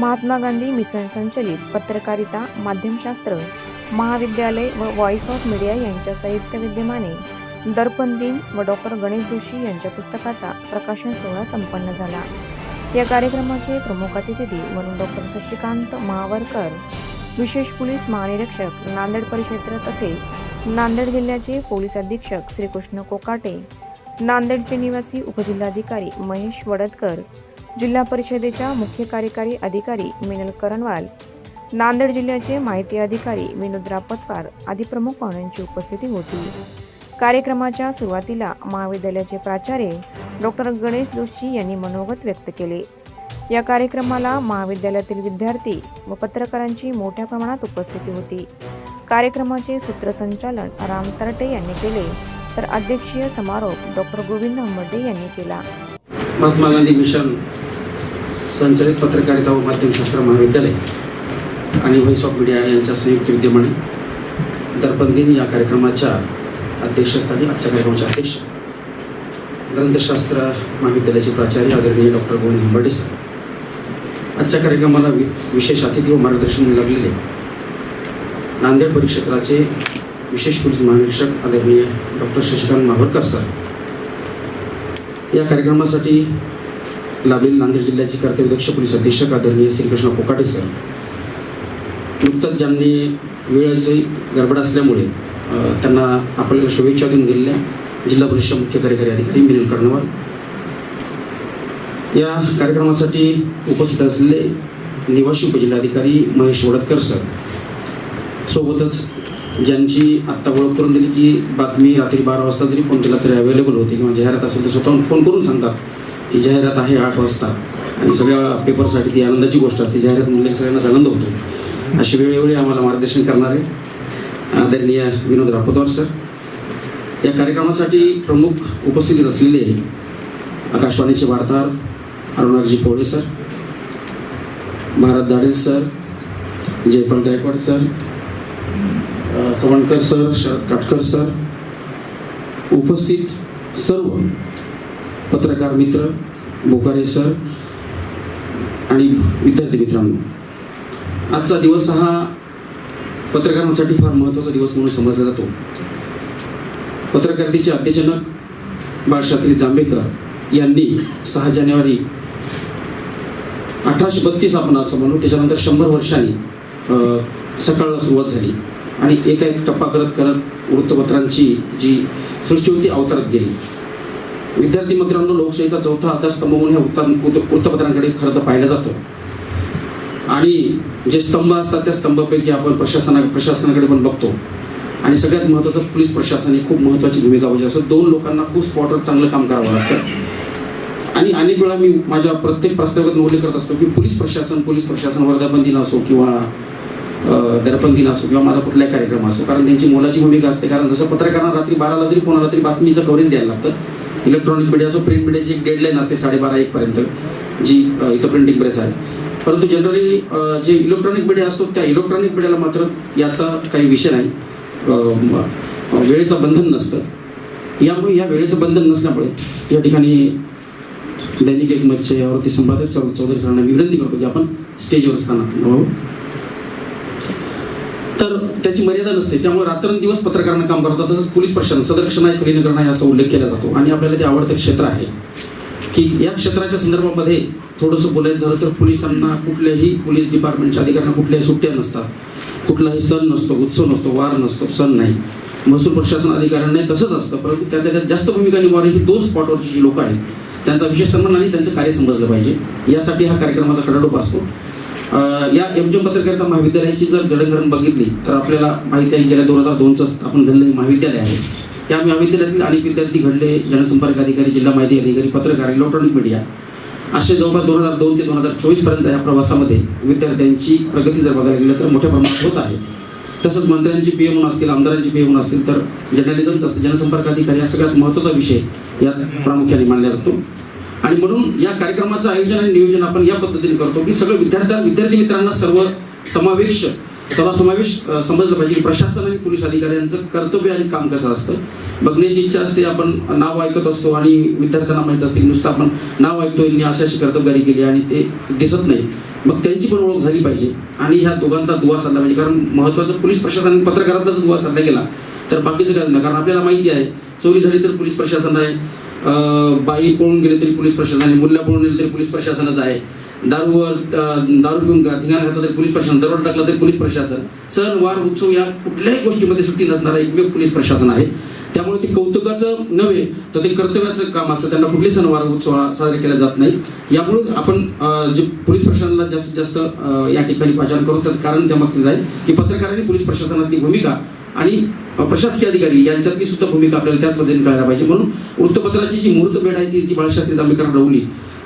Mahatma Gandhi mission संचलित पत्रकारिता माध्यमशास्त्र महाविद्यालय व व्हॉइस ऑफ मीडिया यांच्या संयुक्त विद्यमाने दर्पण दिन व डॉक्टर गणेश जोशी यांच्या पुस्तकाचा प्रकाशन सोहळा संपन्न झाला. या कार्यक्रमाचे प्रमुख अतिथी म्हणून डॉक्टर शशिकांत महावरकर विशेष पोलीस महानिरीक्षक नांदेड परिक्षेत्र तसेच नांदेड जिल्ह्याचे पोलीस अधीक्षक श्रीकृष्ण कोकाटे नांदेडचे निवासी उपजिल्हाधिकारी महेश वडदकर जिल्हा परिषदेच्या मुख्य कार्यकारी अधिकारी मिनल करणवाल नांदेड जिल्ह्याचे माहिती अधिकारी विनोद रापतवार आदी प्रमुख पाहुण्यांची उपस्थिती होती. कार्यक्रमाच्या सुरुवातीला महाविद्यालयाचे प्राचार्य डॉक्टर गणेश जोशी यांनी मनोगत व्यक्त केले. या कार्यक्रमाला महाविद्यालयातील विद्यार्थी व पत्रकारांची मोठ्या प्रमाणात उपस्थिती होती. कार्यक्रमाचे सूत्रसंचालन राम तरटे यांनी केले तर अध्यक्षीय समारोप डॉक्टर गोविंद हंबर्डे यांनी केला. महात्मा गांधी मिशन संचलित पत्रकारिता व माध्यमशास्त्र महाविद्यालय आणि व्हॉइस ऑफ मीडिया यांच्या संयुक्त विद्यमाने दर्पण दिन या कार्यक्रमाच्या अध्यक्षस्थानी आजच्या कार्यक्रमाचे अध्यक्ष ग्रंथशास्त्र महाविद्यालयाचे प्राचार्य आदरणीय डॉक्टर गोविंद हंबर्डे सर. आजच्या कार्यक्रमाला वि विशेष अतिथी व मार्गदर्शन लागलेले नांदेड परिक्षेत्राचे विशेष पोलीस महानिरीक्षक आदरणीय डॉक्टर शशिकांत मावरकर सर. या कार्यक्रमासाठी लाभलेले नांदेड जिल्ह्याचे कर्तव्यदक्ष पोलीस अधीक्षक आदरणीय श्रीकृष्ण कोकाटे सर नुकतंच ज्यांनी वेळेची गडबड असल्यामुळे त्यांना आपल्याला शुभेच्छा देऊन गेलेल्या जिल्हा परिषद मुख्य कार्यकारी अधिकारी मिनल कर्णवाल या कार्यक्रमासाठी उपस्थित असलेले निवासी उपजिल्हाधिकारी महेश वडतकर सर सोबतच ज्यांची आत्ता ओळख करून दिली की बातमी रात्री बारा वाजता जरी फोन केला तरी अवेलेबल होते किंवा जाहिरात असेल तर स्वतःहून फोन करून सांगतात. की जाहिरात आहे आठ वाजता. आणि सगळ्या पेपरसाठी ती आनंदाची गोष्ट असते. जाहिरात म्हणले सगळ्यांना आनंद होतो. अशी वेळोवेळी आम्हाला मार्गदर्शन करणारे आदरणीय विनोद रापतवार सर. या कार्यक्रमासाठी प्रमुख उपस्थित असलेले आकाशवाणीचे वार्ताहर Arunaji Pole sir Bharat Dadel sir Jaypal Gaikwad sir Savankar sir Sharad Katkar sir उपस्थित सर्व पत्रकार मित्र बोकारे सर आणि विद्यार्थी मित्रांनो आजचा दिवस हा पत्रकारांसाठी फार महत्त्वाचा दिवस म्हणून समजला जातो. पत्रकारितेचे अध्यजनक बाळशास्त्री जांभेकर यांनी सहा जानेवारी अठराशे बत्तीस आपण असं म्हणू त्याच्यानंतर शंभर वर्षांनी सकाळला सुरुवात झाली. आणि एका एक टप्पा करत करत वृत्तपत्रांची जी सृष्टी होती अवतरत गेली. विद्यार्थी मित्रांनो लोकशाहीचा चौथा आधारस्तंभ म्हणून ह्या वृत्तपत्रांकडे खरं तर पाहिलं जातं. आणि जे स्तंभ असतात त्या स्तंभापैकी आपण प्रशासना प्रशासनाकडे पण बघतो. आणि सगळ्यात महत्त्वाचं पोलीस प्रशासन ही खूप महत्त्वाची भूमिका बजावते. असं दोन लोकांना खूप स्पॉटवर चांगलं काम करावं लागतं. आणि अनेक वेळा मी माझ्या प्रत्येक प्रस्तावात उल्लेख करत असतो की पोलीस प्रशासन पोलीस प्रशासन वर्धापन दिन असो किंवा दर्पण दिन असो किंवा माझा कुठलाही कार्यक्रम असो कारण त्यांची मोलाची भूमिका असते. कारण जसं पत्रकारांना रात्री बाराला तरी कोणाला तरी बातमीचं कव्हरेज द्यायला लागतं. इलेक्ट्रॉनिक मीडिया असो प्रिंट मीडियाची एक डेडलाईन असते साडेबारा एकपर्यंत जी इथं प्रिंटिंग प्रेस आहे. परंतु जनरली जे इलेक्ट्रॉनिक मीडिया असतो त्या इलेक्ट्रॉनिक मीडियाला मात्र याचा काही विषय नाही. वेळेचं बंधन नसतं. यामुळे या वेळेचं बंधन नसल्यामुळे या ठिकाणी दैनिक एक यावरती संपादक चौधरी सरांना विनंती करतो की आपण स्टेजवर असताना हो. तर त्याची मर्यादा नसते. त्यामुळे रात्रंदिवस पत्रकारांना काम करतात. तसंच पोलीस प्रशासन सदरक्षण नाही खरी करणं नाही असा उल्लेख केला जातो. आणि आपल्याला ते आवडतं क्षेत्र आहे की या क्षेत्राच्या संदर्भामध्ये थोडंसं बोलायचं झालं तर पोलिसांना कुठल्याही पोलीस डिपार्टमेंटच्या अधिकाऱ्यांना कुठल्याही सुट्ट्या नसतात. कुठलाही सण नसतो उत्सव नसतो वार नसतो सण नाही. महसूल प्रशासन अधिकाऱ्यांनाही तसंच असतं. परंतु त्यातल्या त्यात जास्त भूमिका निभावणारी ही दोन स्पॉटवरची जी लोकं आहेत त्यांचा विशेष सन्मान आणि त्यांचं कार्य समजलं पाहिजे. यासाठी हा कार्यक्रमाचा खडाडोप असतो. या या एमजीएम पत्रकारिता महाविद्यालयाची जर जडणघडण बघितली तर आपल्याला माहिती आहे गेल्या दोन हजार दोनचं स्थापन झालेलं महाविद्यालय आहे. या महाविद्यालयातील अनेक विद्यार्थी घडले जनसंपर्क अधिकारी जिल्हा माहिती अधिकारी पत्रकार इलेक्ट्रॉनिक मीडिया असे जवळपास दोन हजार दोन ते दोन हजार चोवीसपर्यंत या प्रवासामध्ये विद्यार्थ्यांची प्रगती जर बघायला गेलं तर मोठ्या प्रमाणात होत आहे. तसंच मंत्र्यांची पी म्हणून असतील आमदारांची पी म्हणून असतील तर जर्नलिझमचं असतं जनसंपर्क अधिकारी हा सगळ्यात महत्त्वाचा विषय यात प्रामुख्याने मानला जातो. आणि म्हणून या कार्यक्रमाचं आयोजन आणि नियोजन आपण या पद्धतीने करतो की सगळं विद्यार्थ्या विद्यार्थी मित्रांना सर्व समावेश सर्वसमावेश समावेश समजलं पाहिजे प्रशासन आणि पोलीस अधिकाऱ्यांचं कर्तव्य आणि काम कसं असतं. बघण्याची इच्छा असते आपण नाव ऐकत असतो आणि विद्यार्थ्यांना माहीत असते की नुसतं आपण नाव ऐकतो यांनी अशी अशी कर्तबगारी केली आणि ते दिसत नाही. मग त्यांची पण ओळख झाली पाहिजे आणि ह्या दोघांचा दुवा साधला पाहिजे. कारण महत्त्वाचं पोलीस प्रशासन पत्रकारातला जर दुवा साधला गेला. तर बाकीचं काय नाही कारण आपल्याला माहिती आहे चोरी झाली तर पोलीस प्रशासन आहे. बाई पळून गेले तरी पोलीस प्रशासन मुल्ला पळून गेले तरी पोलीस प्रशासनच आहे. दारूवर दारू पिऊन धिंगाणा घातला तरी पोलीस प्रशासन दरोडा टाकला तरी पोलीस प्रशासन. सण वार उत्सव या कुठल्याही गोष्टीमध्ये सुट्टी नसणारा एकमेव पोलीस प्रशासन आहे. त्यामुळे ते कौतुकाचं नव्हे तर ते कर्तव्याचं काम असतं. त्यांना कुठले सणवार उत्सव हा साजरे केला जात नाही. यामुळे आपण जे पोलीस प्रशासनाला जास्तीत जास्त या ठिकाणी पाचारण करू. त्याचं कारण त्यामागचं आहे की पत्रकारांनी पोलीस प्रशासनातली भूमिका आणि प्रशासकीय अधिकारी यांच्यातली सुद्धा भूमिका आपल्याला त्याच पद्धतीने कळायला पाहिजे. म्हणून वृत्तपत्राची जी मुहूर्तमेढ आहे ती जी बाळशास्त्री जांभेकर रवली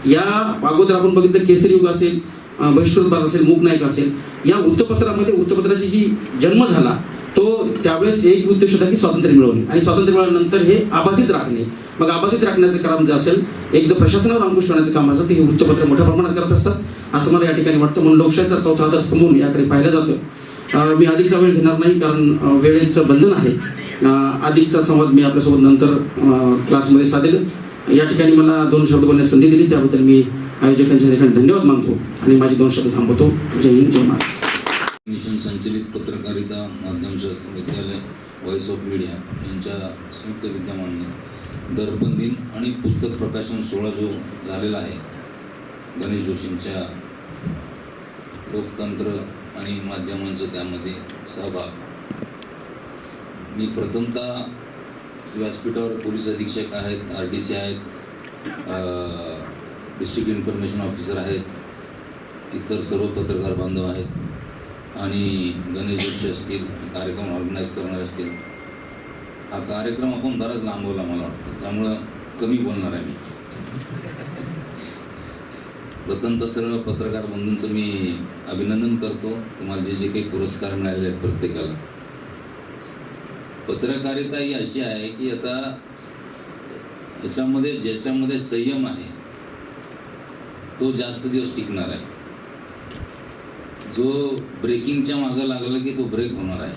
या अगोदर आपण बघितलं केसरी युग असेल अं, असेल मूक नायक असेल या वृत्तपत्रामध्ये वृत्तपत्राची जी जन्म झाला तो त्यावेळेस एक उद्देश होता की स्वातंत्र्य मिळवणे. आणि स्वातंत्र्य मिळाल्यानंतर हे अबाधित राखणे. मग अबाधित राखण्याचं काम जे असेल एक जर प्रशासनावर अंकुश ठेवण्याचं काम असेल ते हे वृत्तपत्र मोठ्या प्रमाणात करत असतात. असं मला या ठिकाणी वाटतं. म्हणून लोकशाहीचा चौथा आधारस्तंभ म्हणून याकडे पाहिलं जातं. मी अधिकचा वेळ घेणार नाही कारण वेळेचं बंधन आहे. अधिकचा संवाद मी आपल्यासोबत नंतर क्लासमध्ये साधेलच. या ठिकाणी मला दोन शब्द बोलण्यास संधी दिली त्याबद्दल मी आयोजकांच्या ठिकाणी धन्यवाद मानतो आणि माझे दोन शब्द थांबवतो. जय हिंद जय महाराष्ट्र. मिशन संचलित पत्रकारिता माध्यमशास्त्र विद्यालय व्हॉइस ऑफ मीडिया यांच्या संयुक्त विद्यमाने दर्पण दिन आणि पुस्तक प्रकाशन सोहळा जो झालेला आहे गणेश जोशींच्या लोकतंत्र आणि माध्यमांचं त्यामध्ये सहभाग. मी प्रथमतः व्यासपीठावर पोलीस अधीक्षक आहेत आर डी सी आहेत डिस्ट्रिक्ट इन्फॉर्मेशन ऑफिसर आहेत इतर सर्व पत्रकार बांधव आहेत आणि गणेश जोशी असतील कार्यक्रम ऑर्गनाईज करणारे असतील. हा कार्यक्रम आपण बराच लांबवला मला वाटतं. त्यामुळं कमी बोलणार आहे मी. प्रथमतः सर्व पत्रकार बंधूंचं मी अभिनंदन करतो. तुम्हाला जे जे काही पुरस्कार मिळालेले आहेत प्रत्येकाला. पत्रकारिता ही अशी आहे की आता ह्याच्यामध्ये ज्याच्यामध्ये संयम आहे तो जास्त दिवस टिकणार आहे. जो ब्रेकिंगच्या मागं लागला की तो ब्रेक होणार आहे.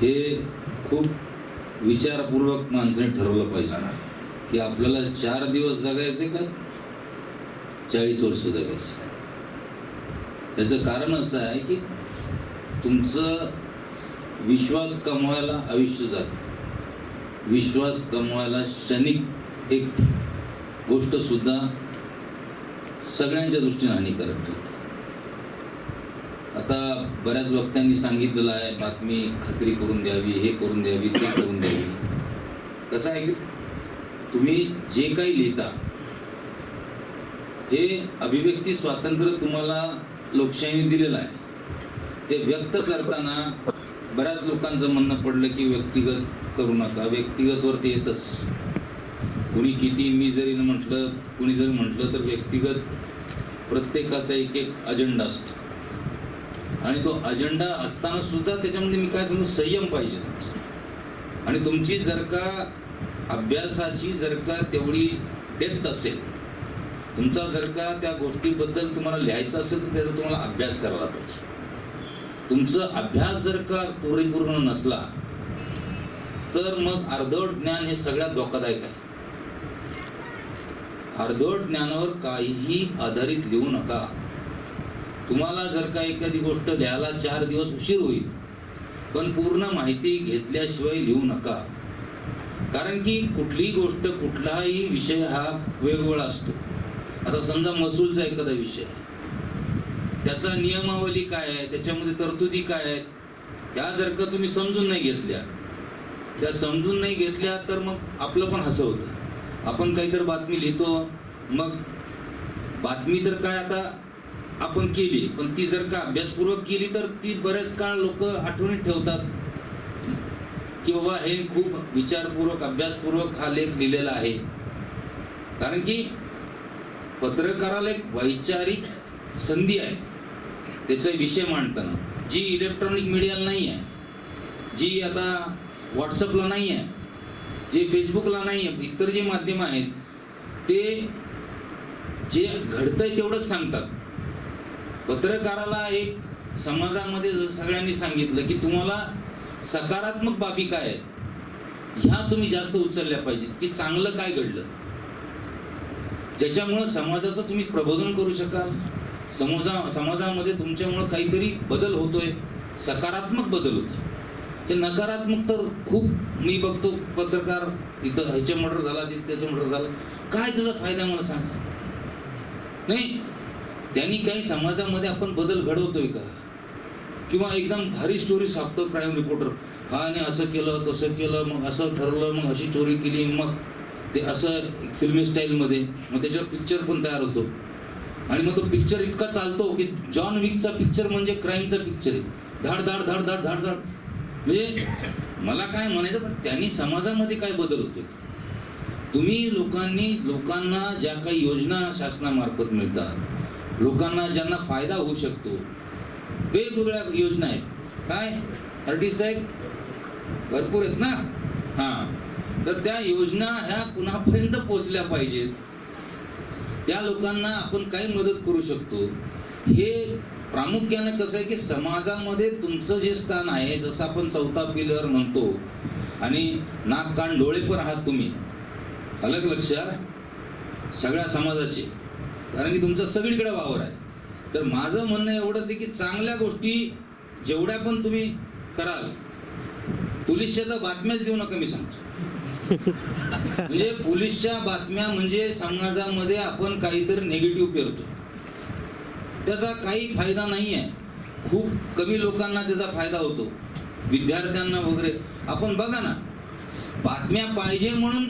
हे खूप विचारपूर्वक माणसाने ठरवलं पाहिजे. की आपल्याला चार दिवस जगायचे का? चाळीस वर्ष जगायचं याचं कारण असं आहे की तुमचं विश्वास कमवायला आयुष्य जातं. विश्वास कमवायला क्षणिक एक गोष्ट सुद्धा सगळ्यांच्या दृष्टीने हानिकारक ठरते. आता बऱ्याच वक्त्यांनी सांगितलेलं आहे बातमी खात्री करून द्यावी हे करून द्यावी ते करून द्यावी. कसं आहे की तुम्ही जे काही लिहिता हे अभिव्यक्ती स्वातंत्र्य तुम्हाला लोकशाहीने दिलेलं आहे. ते व्यक्त करताना बऱ्याच लोकांचं म्हणणं पडलं की व्यक्तिगत करू नका व्यक्तिगतवरती येतच. कुणी किती मी जरी म्हटलं कुणी जरी म्हटलं तर व्यक्तिगत प्रत्येकाचा एक एक अजेंडा असतो. आणि तो अजेंडा असताना सुद्धा त्याच्यामध्ये मी काय सांगू संयम पाहिजे. आणि तुमची जर का अभ्यासाची जर का तेवढी डेप्थ असेल तुमचा जर का त्या गोष्टीबद्दल तुम्हाला लिहायचं असेल तर त्याचा तुम्हाला अभ्यास करायला पाहिजे. तुमचं अभ्यास जर का परिपूर्ण नसला तर मग अर्धवट ज्ञान हे सगळ्यात धोकादायक आहे. अर्धवट ज्ञानावर काहीही आधारित लिहू नका. तुम्हाला जर का एखादी गोष्ट लिहायला चार दिवस उशीर होईल पण पूर्ण माहिती घेतल्याशिवाय लिहू नका. कारण की कुठलीही गोष्ट कुठलाही विषय हा वेगवेगळा असतो. आता समजा महसूलचा एखादा विषय आहे. त्याचा नियमावली काय आहे? त्याच्यामध्ये तरतुदी काय आहेत? ह्या जर का तुम्ही समजून नाही घेतल्या त्या समजून नाही घेतल्या तर मग आपलं पण हसं होतं आपण काहीतरी बातमी लिहितो मग बातमी तर काय आता आपण केली पण ती जर का अभ्यासपूर्वक केली तर ती बरेच काळ लोक आठवणीत ठेवतात. की बाबा हे खूप विचारपूर्वक अभ्यासपूर्वक हा लेख लिहिलेला आहे. कारण की पत्रकाराला एक वैचारिक संधी आहे. त्याचा विषय मांडताना. जी इलेक्ट्रॉनिक मीडियाला नाही आहे. जी आता व्हॉट्सअपला नाही आहे. जे फेसबुकला नाही आहे. इतर जे माध्यम आहेत ते जे घडतंय तेवढंच सांगतात. पत्रकाराला एक समाजामध्ये जसं सगळ्यांनी सांगितलं की तुम्हाला सकारात्मक बाबी काय आहेत? ह्या तुम्ही जास्त उचलल्या पाहिजेत की चांगलं काय घडलं? ज्याच्यामुळं समाजाचं तुम्ही प्रबोधन करू शकाल. समाजा समाजामध्ये तुमच्यामुळं काहीतरी बदल होतोय. सकारात्मक बदल होतोय. हे नकारात्मक तर खूप मी बघतो. पत्रकार इथं ह्याचं मर्डर झाला तिथं त्याचं मर्डर झालं. काय त्याचा फायदा मला सांगा? नाही त्यांनी काही समाजामध्ये आपण बदल घडवतोय का? किंवा एकदम भारी स्टोरी छापतो क्राईम रिपोर्टर हा आणि असं केलं तसं केलं मग असं ठरवलं मग अशी चोरी केली मग ते असं फिल्मी स्टाईलमध्ये मग त्याच्यावर पिक्चर पण तयार होतो. आणि मग तो पिक्चर इतका चालतो की जॉन विकचा पिक्चर म्हणजे क्राईमचा पिक्चर आहे. धाड धाड धाड धाड धाड धाड. म्हणजे मला काय म्हणायचं पण त्यांनी समाजामध्ये काय बदल होतो तुम्ही लोकांनी लोकांना ज्या काही योजना शासनामार्फत मिळतात लोकांना ज्यांना फायदा होऊ शकतो वेगवेगळ्या योजना आहेत. काय? हर्डी साहेब भरपूर आहेत ना? हां. तर त्या योजना ह्या कुणापर्यंत पोचल्या पाहिजेत? त्या लोकांना आपण काय मदत करू शकतो. हे प्रामुख्यानं कसं आहे की समाजामध्ये तुमचं जे स्थान आहे जसं आपण चौथा पिलर म्हणतो आणि नाक कान डोळे पण आहात तुम्ही. अलग लक्षात सगळ्या समाजाचे. कारण की तुमचा सगळीकडे वावर आहे. तर माझं म्हणणं एवढंच आहे की चांगल्या गोष्टी जेवढ्या पण तुम्ही कराल पोलिसच्या तर बातम्याच देऊ नका मी सांगतो. म्हणजे पोलीसच्या बातम्या म्हणजे समाजामध्ये आपण काहीतरी निगेटिव्ह पेरतो. त्याचा काही फायदा नाही आहे खूप कमी लोकांना त्याचा फायदा होतो. विद्यार्थ्यांना वगैरे. आपण बघा ना बातम्या पाहिजे म्हणून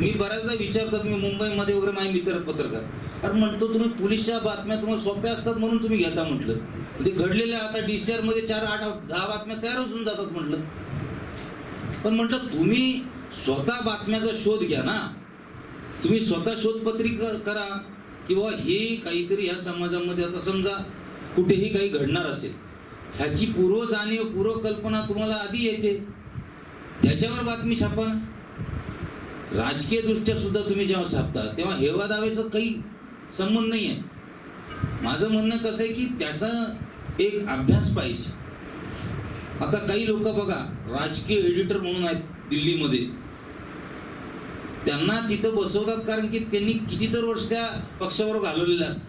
मी बऱ्याचदा विचारतात मी मुंबईमध्ये वगैरे माझे मित्र पत्रकार. अरे म्हणतो तुम्ही पोलीसच्या बातम्या तुम्हाला सोप्या असतात म्हणून तुम्ही घेता म्हटलं. ते घडलेल्या आता डी सी मध्ये चार आठ दहा बातम्या तयार होऊन जातात म्हटलं. पण म्हटलं तुम्ही स्वतः बातम्याचा शोध घ्या ना. तुम्ही स्वतः शोधपत्रिका करा. किंवा हे काहीतरी ह्या समाजामध्ये आता समजा कुठेही काही घडणार असेल ह्याची पूर्व जाणीव पूर्व कल्पना तुम्हाला आधी येते. त्याच्यावर बातमी छापा. राजकीय दृष्ट्या सुद्धा तुम्ही जेव्हा छापता तेव्हा हेवा दाव्याचा काही संबंध नाही आहे माझं म्हणणं कसं आहे की त्याचा एक अभ्यास पाहिजे. आता काही लोक बघा राजकीय एडिटर म्हणून आहेत दिल्लीमध्ये. त्यांना तिथं बसवतात कारण की त्यांनी कितीतर वर्ष त्या पक्षावर घालवलेले असतात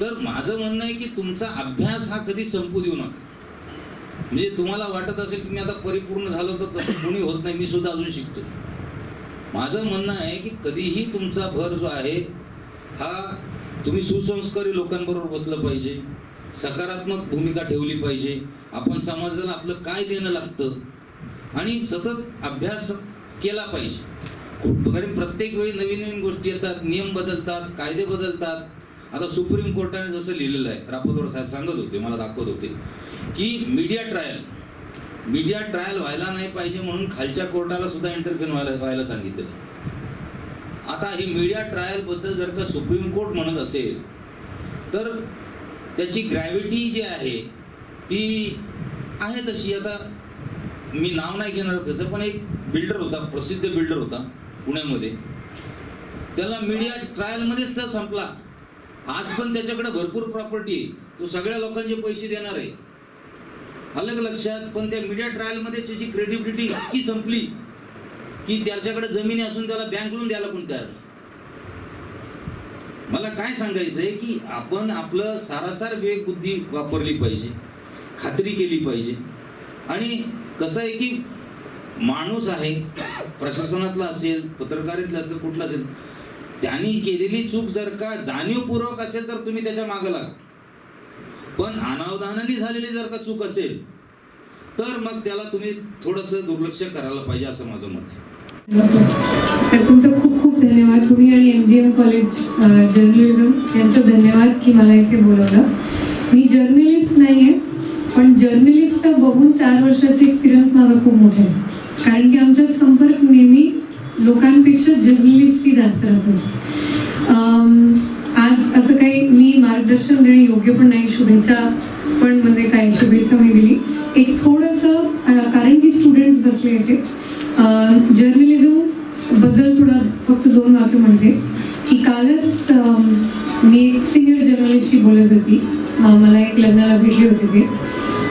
तर माझं म्हणणं आहे की तुमचा अभ्यास हा कधी संपू देऊ नका. म्हणजे तुम्हाला वाटत असेल की मी आता परिपूर्ण झालो तर तसं कोणी होत नाही मी सुद्धा अजून शिकतो माझं म्हणणं आहे की कधीही तुमचा भर जो आहे हा तुम्ही सुसंस्कारी लोकांबरोबर बसलं पाहिजे. सकारात्मक भूमिका ठेवली पाहिजे. आपण समाजाला आपलं काय देणं लागतं? आणि सतत अभ्यास केला पाहिजे. कारण प्रत्येक वेळी नवीन नवीन गोष्टी येतात नियम बदलतात कायदे बदलतात. आता सुप्रीम कोर्टाने जसं लिहिलेलं आहे रापतोर साहेब सांगत होते मला दाखवत होते की मीडिया ट्रायल मीडिया ट्रायल व्हायला नाही पाहिजे म्हणून खालच्या कोर्टाला सुद्धा इंटरव्ह्यू व्हायला व्हायला सांगितलेलं आता हे मीडिया ट्रायलबद्दल जर का सुप्रीम कोर्ट म्हणत असेल तर त्याची ग्रॅव्हिटी जी आहे ती आहे तशी. आता मी नाव नाही घेणार त्याचं पण एक बिल्डर होता प्रसिद्ध बिल्डर होता पुण्यामध्ये. त्याला मीडिया ट्रायलमध्येच तर संपला. आज पण त्याच्याकडे भरपूर प्रॉपर्टी आहे. तो सगळ्या लोकांचे पैसे देणार आहे. अलग लक्षात पण त्या मीडिया ट्रायलमध्ये त्याची क्रेडिबिलिटी इतकी संपली की त्याच्याकडे जमिनी असून त्याला बँक लोन द्यायला पण तयार? मला काय सांगायचं आहे की आपण आपलं सारासार विवेक बुद्धी वापरली पाहिजे खात्री केली पाहिजे. आणि कसं आहे की माणूस आहे प्रशासनातला असेल पत्रकारितला असेल कुठला असेल त्यांनी केलेली चूक जर का जाणीवपूर्वक असेल तर तुम्ही त्याच्या मागं लागा. पण अनावधानाने झालेली जर का चूक असेल तर मग त्याला तुम्ही थोडंसं दुर्लक्ष करायला पाहिजे असं माझं मत आहे. तुमचं खूप खूप धन्यवाद. तुम्ही आणि M G M college journalism यांचं धन्यवाद की मला इथे बोलवलं. मी जर्नलिस्ट नाही आहे पण जर्नलिस्ट बघून चार वर्षाची एक्सपिरियन्स माझा खूप मोठा आहे. कारण की आमचा संपर्क नेहमी लोकांपेक्षा जर्नलिस्टशी जास्त राहतो. आज असं काही मी मार्गदर्शन देणे योग्य पण नाही शुभेच्छा पण म्हणजे काही शुभेच्छा मी दिली. एक थोडंसं कारण की स्टुडंट्स बसले इथे जर्नलिझम बद्दल थोडं फक्त दोन वाक्य म्हणते. की कालच मी एक सिनियर जर्नलिस्टशी बोलत होती. मला एक लग्नाला भेटले होते ते.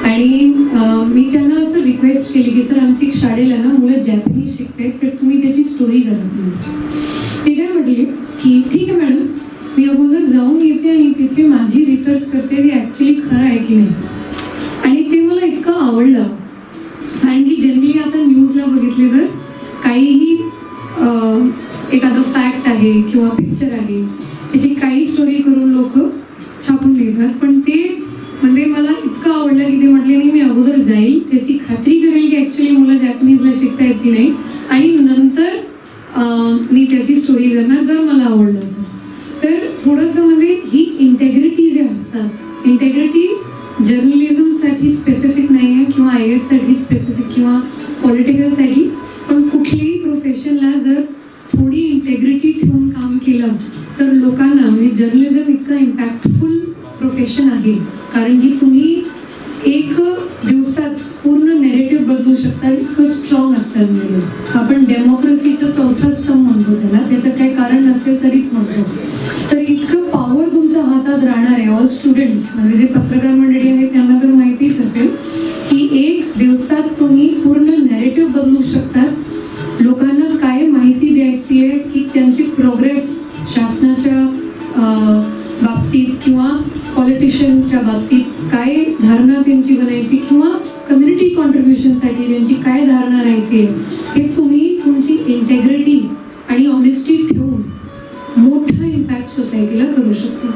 आणि मी त्यांना असं रिक्वेस्ट केली की सर आमची एक शाळेला ना मुलं जॅपनीज शिकते तर तुम्ही त्याची स्टोरी करा प्लीज ते काय म्हटले? की ठीक आहे मॅडम. मी अगोदर जाऊन येते आणि तिथे माझी रिसर्च करते. ते ॲक्च्युली खरं आहे की नाही? आणि ते मला इतकं आवडलं. कारण की जनरली आता न्यूजला बघितले तर काहीही एखादं फॅक्ट आहे किंवा पिक्चर आहे त्याची काही स्टोरी करून लोक छापून देतात. पण ते म्हणजे मला इतकं आवडलं की ते म्हटले नाही मी अगोदर जाईल. त्याची खात्री करेल की ॲक्च्युली मुलं जॅपनीजला शिकता येत की नाही. आणि नंतर मी त्याची स्टोरी करणार जर मला आवडलं तर. थोडंसं म्हणजे ही इंटेग्रिटी जे असतात इंटेग्रिटी जर्नलिझमसाठी स्पेसिफिक नाही आहे किंवा आय एससाठी स्पेसिफिक किंवा पॉलिटिकलसाठी पण कुठल्याही प्रोफेशनला जर इंटेग्रिटी ठेवून काम केलं तर लोकांना म्हणजे जर्नलिझम इतकं इम्पॅक्टफुल प्रोफेशन आहे. कारण की तुम्ही एक दिवसात पूर्ण नेरेटिव्ह बदलू शकता इतकं स्ट्रॉंग असतात मीडिया आपण डेमोक्रेसीचा चौथा स्तंभ म्हणतो त्याला त्याचं काही कारण नसेल तरीच म्हणतो. तर इतकं पॉवर तुमच्या हातात राहणार आहे ऑल स्टुडंट्स म्हणजे जे पत्रकार मंडळी आहेत त्यांना तर माहितीच असेल की एक दिवसात तुम्ही पूर्ण नेरेटिव्ह बदलू शकता माहिती आहे की त्यांची प्रोग्रेस शासनाच्या बाबतीत किंवा पॉलिटिशियनच्या बाबतीत काय धारणा त्यांची बनायची किंवा कम्युनिटी कॉन्ट्रीब्युशनसाठी त्यांची काय धारणा राहायची आहे हे तुम्ही तुमची इंटेग्रिटी आणि ऑनेस्टी ठेवून मोठा इम्पॅक्ट सोसायटीला करू शकतो.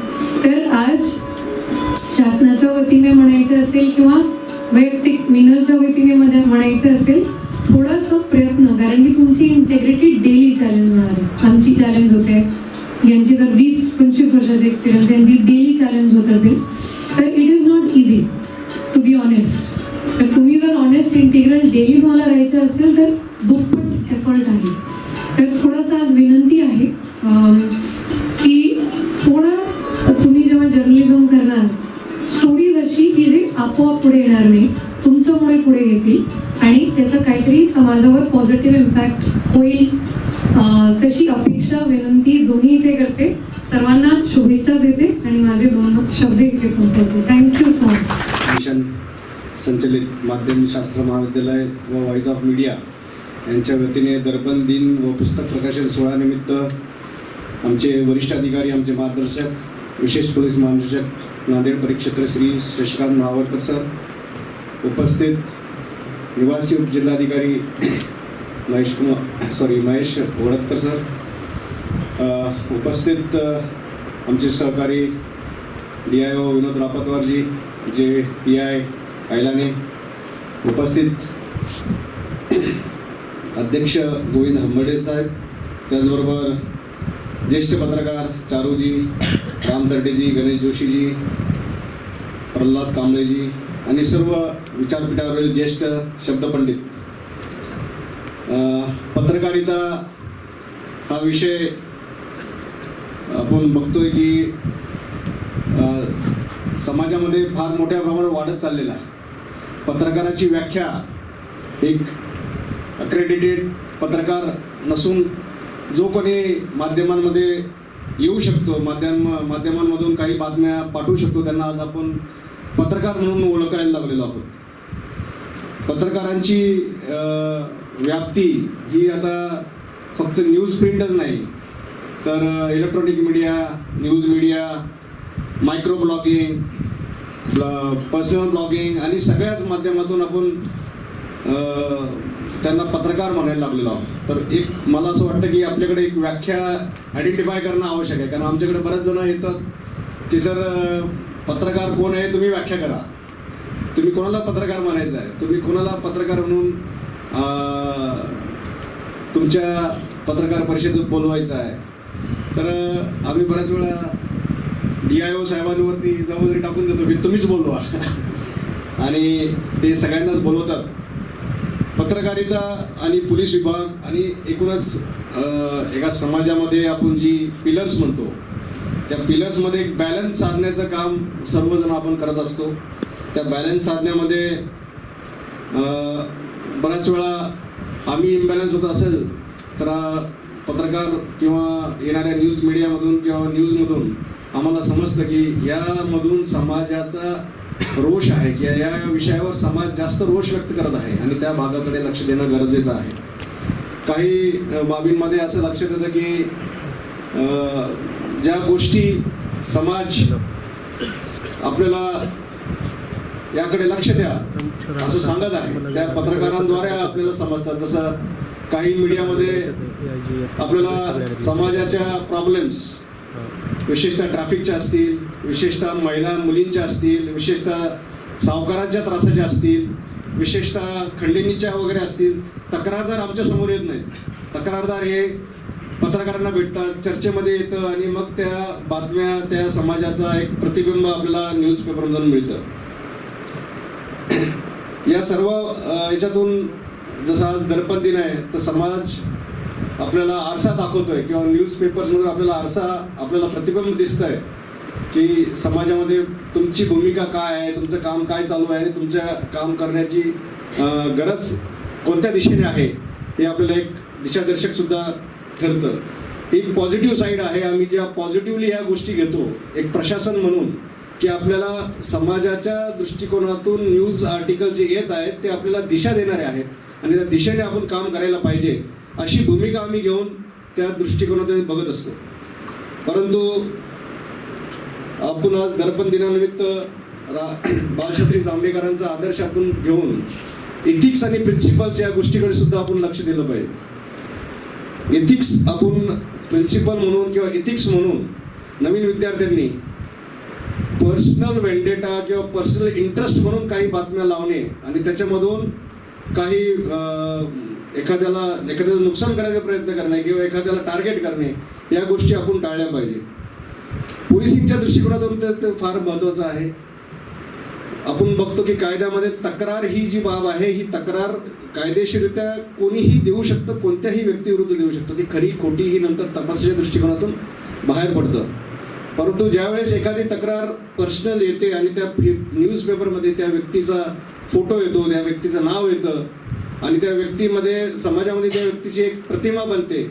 होतील आणि त्याचा काहीतरी समाजावर पॉझिटिव्ह इम्पॅक्ट होईल तशी अपेक्षा विनंती दोन्ही इथे करते. सर्वांना शुभेच्छा देते आणि माझे दोन शब्द इथे संपवते. Thank you so much mission संचलित माध्यमशास्त्र महाविद्यालय व व्हॉइस ऑफ मीडिया यांच्या वतीने दर्पण दिन व पुस्तक प्रकाशन सोहळ्यानिमित्त आमचे वरिष्ठ अधिकारी आमचे मार्गदर्शक विशेष पोलीस महानिरीक्षक नांदेड परिक्षेत्र श्री शशिकांत महावडकर सर उपस्थित निवासी उपजिल्हाधिकारी महेश कुमार सॉरी महेश वडतकर सर उपस्थित आमचे सहकारी D I O Vinod रापतवारजी J P I ऐलाने उपस्थित अध्यक्ष गोविंद हंबर्डे साहेब त्याचबरोबर ज्येष्ठ पत्रकार चारूजी राम तरडेजी गणेश जोशीजी प्रल्हाद कांबळेजी आणि सर्व विचारपीठावरील ज्येष्ठ शब्दपंडित. पत्रकारिता हा विषय आपण बघतोय की समाजामध्ये फार मोठ्या प्रमाणावर वाढत चाललेला आहे. पत्रकाराची व्याख्या एक अक्रेडिटेड पत्रकार नसून जो कोणी माध्यमांमध्ये येऊ शकतो माध्यम माध्यमांमधून काही बातम्या पाठवू शकतो त्यांना आज आपण पत्रकार म्हणून ओळखायला लागलेलो आहोत. पत्रकारांची व्याप्ती ही आता फक्त न्यूज प्रिंटच नाही तर electronic media news media micro blogging personal blogging आणि सगळ्याच माध्यमातून आपण त्यांना पत्रकार म्हणायला लागलेलो आहोत. तर एक मला असं वाटतं की आपल्याकडे एक व्याख्या आयडेंटिफाय करणं आवश्यक आहे. कारण आमच्याकडे बरेच जण येतात की सर पत्रकार कोण आहे? तुम्ही व्याख्या करा. तुम्ही कोणाला पत्रकार म्हणायचं आहे? तुम्ही कोणाला पत्रकार म्हणून तुमच्या पत्रकार परिषदेत बोलवायचं आहे? तर आम्ही बऱ्याच वेळा डी आय ओ साहेबांवरती जबाबदारी टाकून देतो की तुम्हीच बोलवा. आणि ते सगळ्यांनाच बोलवतात. पत्रकारिता आणि पोलीस विभाग आणि एकूणच एका समाजामध्ये आपण जी पिलर्स म्हणतो त्या पिलर्समध्ये एक बॅलन्स साधण्याचं काम सर्वजण आपण करत असतो. त्या बॅलन्स साधण्यामध्ये बऱ्याच वेळा आम्ही इम्बॅलन्स होत असेल तर पत्रकार किंवा येणाऱ्या न्यूज मीडियामधून किंवा न्यूजमधून आम्हाला समजतं की यामधून समाजाचा रोष आहे की या विषयावर समाज जास्त रोष व्यक्त करत आहे आणि त्या भागाकडे लक्ष देणं गरजेचं आहे. काही बाबींमध्ये असं लक्षात येतं की ज्या गोष्टी समाज आपल्याला याकडे लक्ष द्या असं सांगत आहे त्या पत्रकारांद्वारे आपल्याला समजतात जसं काही मीडियामध्ये आपल्याला समाजाच्या प्रॉब्लेम्स विशेषतः ट्रॅफिकच्या असतील विशेषतः महिला मुलींच्या असतील विशेषतः सावकारांच्या त्रासाच्या असतील विशेषतः खंडिनीच्या वगैरे असतील तक्रारदार आमच्यासमोर येत नाहीत तक्रारदार हे पत्रकारांना भेटतात चर्चेमध्ये येतं आणि मग त्या बातम्या त्या समाजाचा एक प्रतिबिंब आपल्याला न्यूजपेपरमधून मिळतं या सर्व याच्यातून जसं आज दर्पण दिन आहे तर समाज आपल्याला आरसा दाखवतोय किंवा न्यूजपेपर्समधून आपल्याला आरसा आपल्याला प्रतिबिंब दिसत आहे की समाजामध्ये तुमची भूमिका काय आहे तुमचं काम काय चालू आहे आणि तुमच्या काम करण्याची गरज कोणत्या दिशेने आहे हे आपल्याला एक दिशादर्शक सुद्धा ठरतं. ही एक पॉझिटिव्ह साईड आहे आम्ही ज्या पॉझिटिव्हली ह्या गोष्टी घेतो एक प्रशासन म्हणून की आपल्याला समाजाच्या दृष्टिकोनातून न्यूज आर्टिकल जे येत आहेत ते आपल्याला दिशा देणारे आहेत. आणि त्या दिशेने आपण काम करायला पाहिजे अशी भूमिका आम्ही घेऊन त्या दृष्टिकोनातून बघत असतो. परंतु आपण आज दर्पण दिनानिमित्त रा बाळशास्त्री जांभेकरांचा आदर्श आपण घेऊन इथिक्स आणि प्रिन्सिपल्स या गोष्टीकडे सुद्धा आपण लक्ष दिलं पाहिजे. इथिक्स आपण प्रिन्सिपल म्हणून किंवा इथिक्स म्हणून नवीन विद्यार्थ्यांनी पर्सनल वेंडेटा किंवा पर्सनल इंटरेस्ट म्हणून काही बातम्या लावणे आणि त्याच्यामधून काही एखाद्याला एखाद्याचं नुकसान करायचा प्रयत्न करणे किंवा एखाद्याला टार्गेट करणे या गोष्टी आपण टाळल्या पाहिजे. पोलिसिंगच्या दृष्टिकोनातून ते ते फार महत्त्वाचं आहे. आपण बघतो की कायद्यामध्ये तक्रार ही जी बाब आहे ही तक्रार कायदेशीररित्या कोणीही देऊ शकतं कोणत्याही व्यक्तीविरुद्ध देऊ शकतो. ती खरी खोटी ही नंतर तपासाच्या दृष्टिकोनातून बाहेर पडतं. परंतु ज्यावेळेस एखादी तक्रार पर्सनल येते आणि त्या न्यूजपेपरमध्ये त्या व्यक्तीचा फोटो येतो त्या व्यक्तीचं नाव येतं आणि त्या व्यक्तीमध्ये समाजामध्ये त्या व्यक्तीची एक प्रतिमा बनते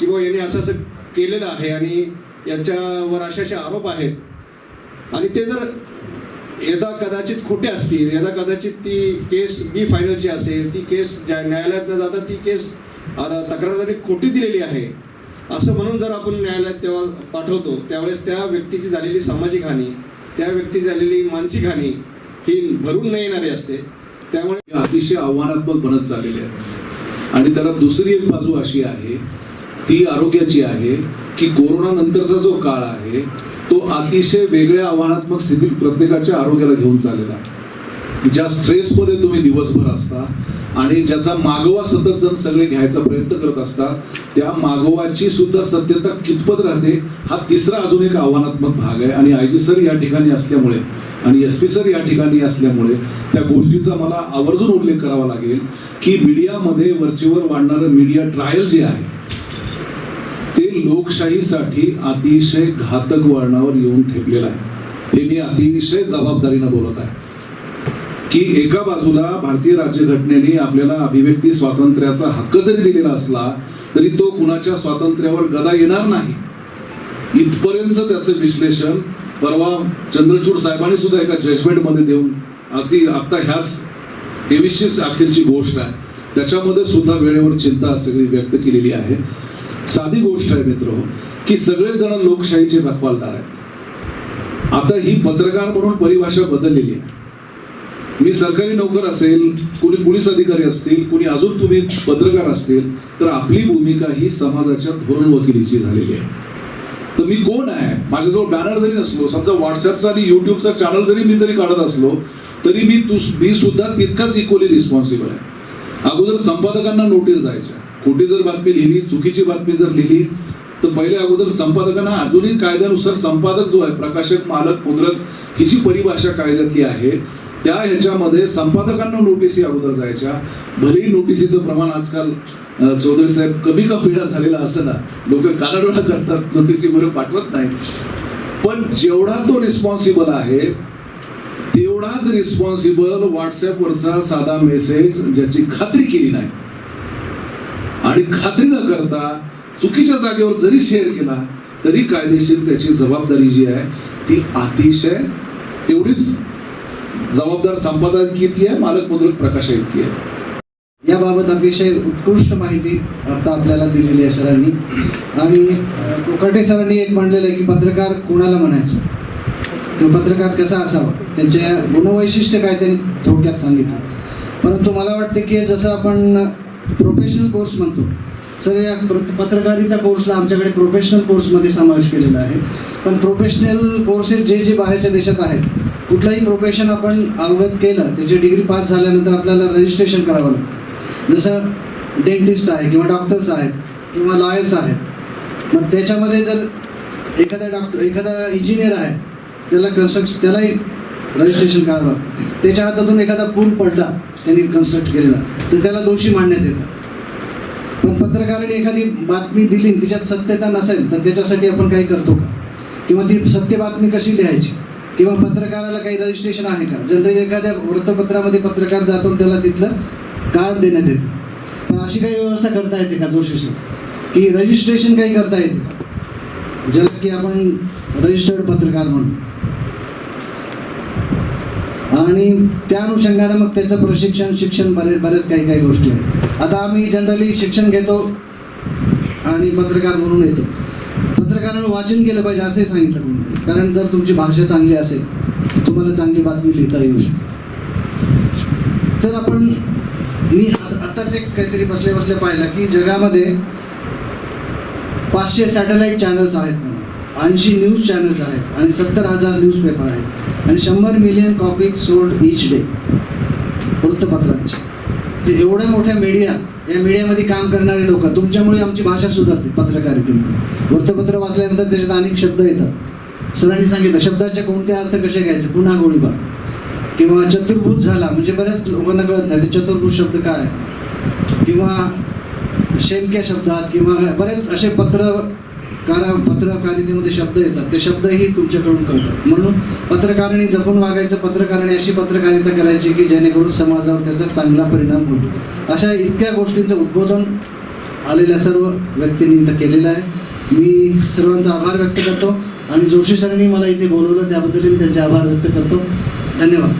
की बो याने असं असं केलेलं आहे आणि याच्यावर असे असे आरोप आहेत. आणि ते जर यदा कदाचित खोटे असतील यदा कदाचित ती केस बी फायनलची असेल ती केस ज्या न्यायालयात न जाता ती केस तक्रारदारी खोटी दिलेली आहे. असं म्हणून जर आपण न्यायालयात तेव्हा पाठवतो त्यावेळेस त्या व्यक्तीची झालेली सामाजिक हानी त्या व्यक्तीची झालेली मानसिक हानी ही भरून न येणारी असते. त्यामुळे अतिशय आव्हानात्मक बनत चाललेले आहे. आणि त्याला दुसरी एक बाजू अशी आहे ती आरोग्याची आहे की कोरोना नंतरचा जो काळ आहे तो अतिशय वेगळ्या आव्हानात्मक स्थितीत प्रत्येकाच्या आरोग्याला घेऊन चाललेला आहे. ज्या स्ट्रेसमध्ये तुम्ही दिवसभर असता आणि ज्याचा मागोवा सतत जण सगळे घ्यायचा प्रयत्न करत असतात त्या मागोवाची सुद्धा सत्यता कितपत राहते हा तिसरा अजून एक आव्हानात्मक भाग आहे. आणि आय जी सर या ठिकाणी असल्यामुळे आणि एस पी सर या ठिकाणी असल्यामुळे त्या गोष्टीचा मला आवर्जून उल्लेख करावा लागेल की मीडियामध्ये वरचीवर वाढणारं मीडिया ट्रायल जे आहे ते लोकशाहीसाठी अतिशय घातक वळणावर येऊन ठेपलेलं आहे. हे मी अतिशय जबाबदारीनं बोलत आहे. की एका बाजूला भारतीय राज्यघटनेने आपल्याला अभिव्यक्ती स्वातंत्र्याचा हक्क जरी दिलेला असला तरी तो कुणाच्या स्वातंत्र्यावर गदा येणार नाही. इथपर्यंत त्याचं विश्लेषण परवा चंद्रचूड साहेबांनी सुद्धा एका जजमेंटमध्ये देऊन अगदी आता ह्याच तेवीसशे अखेरची गोष्ट आहे. त्याच्यामध्ये सुद्धा वेळेवर चिंता सगळी व्यक्त केलेली आहे. साधी गोष्ट आहे मित्र की सगळेजण लोकशाहीचे रखवालदार आहेत. आता ही पत्रकार म्हणून परिभाषा बदललेली आहे. मी सरकारी नोकर असेल कोणी पोलीस अधिकारी असतील कोणी अजून तुम्ही पत्रकार असतील तर आपली भूमिका ही समाजाच्या धोरण वकिलीची झालेली आहे. तर मी कोण आहे? माझ्याजवळ बॅनर जरी नसलो समजा व्हॉट्सअपचा आणि युट्यूबचा चॅनल जरी मी जरी काढत असलो तरी मी तू मी सुद्धा तितकाच इक्वली रिस्पॉन्सिबल आहे. अगोदर संपादकांना नोटीस जायच्या खोटी जर बातमी लिहिली चुकीची बातमी जर लिहिली तर पहिले अगोदर संपादकांना अजूनही कायद्यानुसार संपादक जो आहे प्रकाशक मालक मुद्रक ही जी परिभाषा कायद्यातली आहे. त्या ह्याच्यामध्ये संपादकांना नोटीसी अगोदर जायच्या. भलेही नोटिसीचं प्रमाण आजकाल चौधरी साहेब कमी का वेळा झालेला असं ना लोक कानाडोळा करतात नोटिसी वर पाठवत नाही पण जेवढा तो रिस्पॉन्सिबल आहे तेवढाच रिस्पॉन्सिबल व्हॉट्सअपवरचा साधा मेसेज ज्याची खात्री केली नाही. आणि खात्री न करता चुकीच्या जागेवर जरी शेअर केला तरी कायदेशीर त्याची जबाबदारी जी आहे ती अतिशय तेवढीच जबाबदार संपादन इतकी आहे मालक मुद्रक प्रकाश इतकी आहे. याबाबत अतिशय उत्कृष्ट माहिती आता आपल्याला दिलेली आहे सरांनी. आणि कोकाटे सरांनी एक म्हणलेलं आहे की पत्रकार कोणाला म्हणायचं? किंवा पत्रकार कसा असावा? त्यांच्या गुणवैशिष्ट्य काय त्यांनी थोडक्यात सांगितलं. परंतु मला वाटते की जसं आपण प्रोफेशनल कोर्स म्हणतो सर या पत्रकारिता कोर्सला आमच्याकडे प्रोफेशनल कोर्समध्ये समावेश केलेला आहे. पण प्रोफेशनल कोर्सेस जे जे बाहेरच्या देशात आहेत कुठलंही प्रोफेशन आपण अवगत केलं त्याची डिग्री पास झाल्यानंतर आपल्याला रजिस्ट्रेशन करावं लागतं. जसं डेंटिस्ट आहे किंवा डॉक्टर्स आहेत किंवा लॉयर्स आहेत मग त्याच्यामध्ये जर एखादा डॉक्टर एखादा इंजिनियर आहे त्याला कन्स्ट्रक्शन त्यालाही रजिस्ट्रेशन करावं लागतं. त्याच्या हातातून एखादा पूल पडला त्यांनी कन्स्ट्रक्ट केलेला तर त्याला दोषी मानण्यात येतं. पण पत्रकाराने एखादी बातमी दिली त्याच्यात तिच्यात सत्यता नसेल तर त्याच्यासाठी आपण काही करतो का? किंवा ती सत्य बातमी कशी लिहायची? किंवा पत्रकाराला काही रजिस्ट्रेशन आहे का? जनरली एखाद्या वृत्तपत्रामध्ये पत्रकार जातो त्याला तिथलं कार्ड देण्यात येतं. पण अशी काही व्यवस्था करता येते का जोशी सर की रजिस्ट्रेशन काही करता येते का? ज्याला की आपण रजिस्टर्ड पत्रकार म्हणून. आणि त्या अनुषंगाने मग त्याचं प्रशिक्षण शिक्षण बरे बरेच काही काही गोष्टी आहेत. आता आम्ही जनरली शिक्षण घेतो आणि पत्रकार म्हणून येतो. प्रकारानं वाचन केलं पाहिजे असंही सांगितलं कोणतरी कारण जर तुमची भाषा चांगली असेल तर तुम्हाला चांगली बातमी लिहिता येऊ शकते. तर आपण मी आत्ताच आताच एक काहीतरी बसल्या बसल्या पाहिलं की जगामध्ये पाचशे सॅटेलाईट चॅनल्स आहेत ऐंशी न्यूज चॅनल्स आहेत आणि सत्तर हजार न्यूज पेपर आहेत. आणि शंभर million copies sold each day. वृत्तपत्रांचे. ते एवढ्या मोठ्या मीडिया या मीडियामध्ये काम करणारे लोक तुमच्यामुळे आमची भाषा सुधारते पत्रकारितेमुळे. वृत्तपत्र वाचल्यानंतर त्याच्यात अनेक शब्द येतात. सरांनी सांगितलं शब्दाचे कोणते अर्थ कसे घ्यायचे? पुन्हा गोळीबार. किंवा चतुर्भूत झाला म्हणजे बऱ्याच लोकांना कळत नाही ते चतुर्भूत शब्द काय आहे? किंवा शेलक्या शब्दात किंवा बरेच असे पत्र कारा पत्रकारितेमध्ये शब्द येतात. ते शब्दही तुमच्याकडून कळतात. म्हणून पत्रकारिणी जपून वागायचं पत्रकारिणी अशी पत्रकारिता करायची की जेणेकरून समाजावर त्याचा चांगला परिणाम होईल. अशा इतक्या गोष्टींचं उद्बोधन आलेल्या सर्व व्यक्तींनी इथं केलेलं आहे. मी सर्वांचा आभार व्यक्त करतो आणि जोशी सरांनी मला इथे बोलवलं त्याबद्दल मी त्यांचे आभार व्यक्त करतो. धन्यवाद.